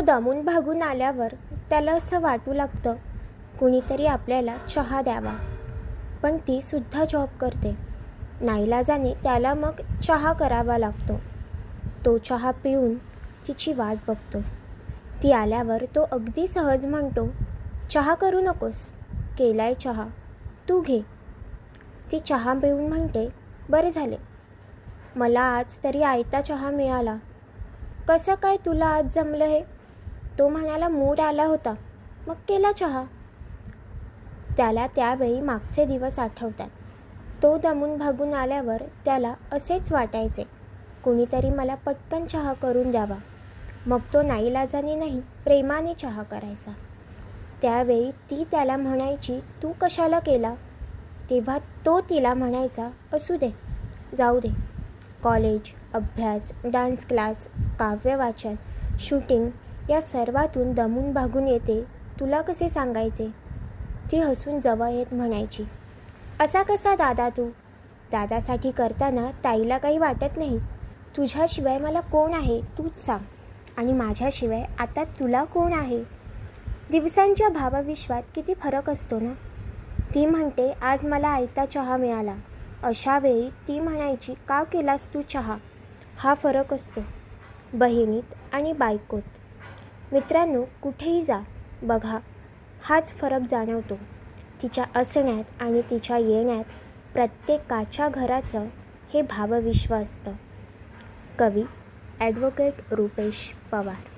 तो दमून भागून आल्यावर त्याला असं वाटू लागतं कुणीतरी आपल्याला चहा द्यावा. पण ती सुद्धा जॉब करते. नाईलाजाने त्याला मग चहा करावा लागतो. तो चहा पिऊन तिची वाट बघतो. ती आल्यावर तो अगदी सहज म्हणतो चहा करू नकोस केलाय चहा. तू घे. ती चहा पिऊन म्हणते बरे झाले. मला आज तरी आयता चहा मिळाला. कसं काय तुला आज जमलं हे? तो म्हणाला मूड आला होता. मग केला चहा. त्याला त्यावेळी मागचे दिवस आठवतात. तो दमून भागून आल्यावर त्याला असेच वाटायचे कुणीतरी मला पटकन चहा करून द्यावा. मग तो नाईलाजाने नाही प्रेमाने चहा करायचा. त्यावेळी ती त्याला म्हणायची तू कशाला केला? तेव्हा तो तिला म्हणायचा असू दे जाऊ दे. कॉलेज अभ्यास डान्स क्लास काव्यवाचन शूटिंग या सर्वातून दमून भागून येते. तुला कसे सांगायचे? ती हसून जवळ येत म्हणायची. असा कसा दादा तू? दादासाठी करताना ताईला काही वाटत नाही. तुझ्याशिवाय मला कोण आहे? तूच सांग. आणि माझ्याशिवाय आता तुला कोण आहे? दिवसांच्या भावविश्वात किती फरक असतो ना? ती म्हणते आज मला आयता चहा मिळाला. अशा वेळी ती म्हणायची का केलास तू चहा? हा फरक असतो. बहिणीत आणि बायकोत. मित्रांनो कुठेही जा. बघा हाच फरक जाणवतो. तिच्या असण्यात आणि तिच्या येण्यात प्रत्येकाच्या घराचं हे भावविश्व असतं. कवी ॲडव्होकेट रुपेश पवार